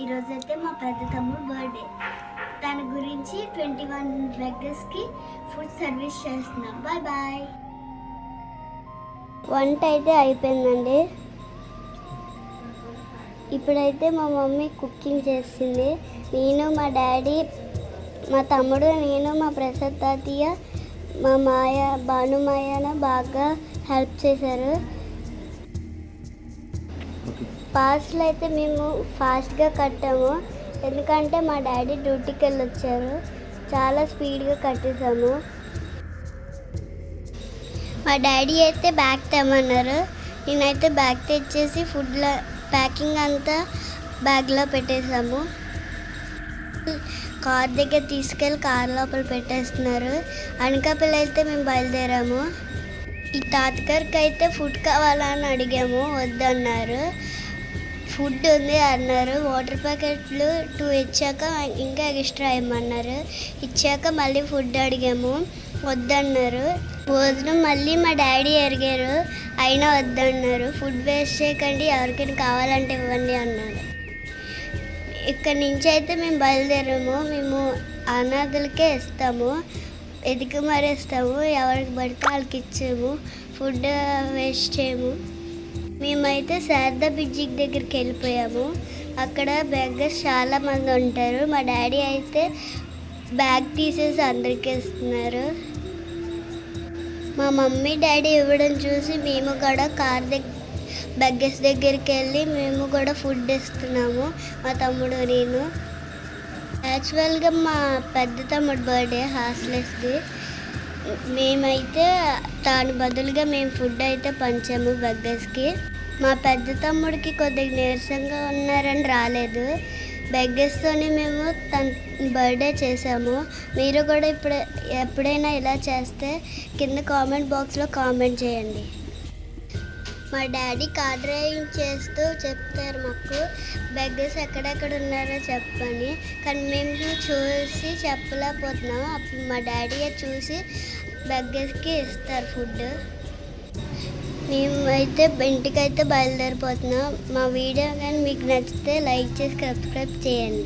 ఈరోజైతే మా పెద్ద తమ్ముడు బర్త్డే దాని గురించి ట్వంటీ వన్ బెగ్గర్స్కి ఫుడ్ సర్వీస్ చేస్తున్నాం. బాయ్ బాయ్ వంట అయితే అయిపోయిందండి. ఇప్పుడైతే మా మమ్మీ కుకింగ్ చేస్తుంది నేను మా డాడీ మా తమ్ముడు నేను మా ప్రసాద్ తాతయ్య మా మాయ భానుమాయన బాగా హెల్ప్ చేశారు. పార్సల్ అయితే మేము ఫాస్ట్గా కట్టాము. ఎందుకంటే మా డాడీ డ్యూటీకి వెళ్ళి వచ్చారు చాలా స్పీడ్గా కట్టేసాము మా డాడీ అయితే బ్యాగ్ తెమ్మన్నారు. నేనైతే బ్యాగ్ తెచ్చేసి ఫుడ్లో ప్యాకింగ్ అంతా బ్యాగ్లో పెట్టేసాము కార్ దగ్గర తీసుకెళ్ళి కార్ లోపల పెట్టేస్తున్నారు. అనకాపల్లి అయితే మేము బయలుదేరాము. ఈ తాతగారికి అయితే ఫుడ్ కావాలని అడిగాము. వద్దన్నారు. ఫుడ్ ఉంది అన్నారు. వాటర్ ప్యాకెట్లు టూ ఇచ్చాక ఇంకా ఎక్స్ట్రా ఇమ్మన్నారు ఇచ్చాక మళ్ళీ ఫుడ్ అడిగాము. వద్దన్నారు. భోజనం మళ్ళీ మా డాడీ అడిగారు. అయినా వద్దన్నారు. ఫుడ్ వేస్ట్ చేయకండి ఎవరికైనా కావాలంటే ఇవ్వండి అన్నారు. ఇక్కడ నుంచి అయితే మేము బయలుదేరాము. మేము అనాథలకే ఇస్తాము. ఎదిగి మరి ఇస్తాము ఎవరికి పడితే వాళ్ళకి ఇచ్చాము. ఫుడ్ వేస్ట్ చేయము. మేమైతే శారదా బ్రిడ్జి దగ్గరికి వెళ్ళిపోయాము. అక్కడ బ్యాగర్స్ చాలామంది ఉంటారు. మా డాడీ అయితే బ్యాగ్ తీసేసి అందరికీ ఇస్తున్నారు. మా మమ్మీ డాడీ ఇవ్వడం చూసి మేము కూడా కార్ దగ్గర బెగ్గర్స్ దగ్గరికి వెళ్ళి మేము కూడా ఫుడ్ ఇస్తున్నాము. మా తమ్ముడు నేను. యాక్చువల్గా మా పెద్ద తమ్ముడు బర్త్డే హాస్టల్స్ది. మేమైతే దాని బదులుగా మేము ఫుడ్ అయితే పంచాము బెగ్గర్స్కి. మా పెద్ద తమ్ముడికి కొద్దిగా నీరసంగా ఉన్నారని రాలేదు. బెగ్గర్స్తోనే మేము తన బర్త్డే చేసాము. మీరు కూడా ఇప్పుడు ఎప్పుడైనా ఇలా చేస్తే కింద కామెంట్ బాక్స్లో కామెంట్ చేయండి. మా డాడీ కార్ డ్రైవింగ్ చేస్తూ చెప్తారు మాకు. బెగ్గర్స్ ఎక్కడెక్కడ ఉన్నారో చెప్పని. కానీ మేము చూసి చెప్పలేకపోతున్నాం అప్పుడు మా డాడీ చూసి బెగ్గర్స్కి ఇస్తారు ఫుడ్. మేము అయితే ఇంటికైతే బయలుదేరిపోతున్నాం. మా వీడియో కానీ మీకు నచ్చితే లైక్ చేసి సబ్స్క్రైబ్ చేయండి.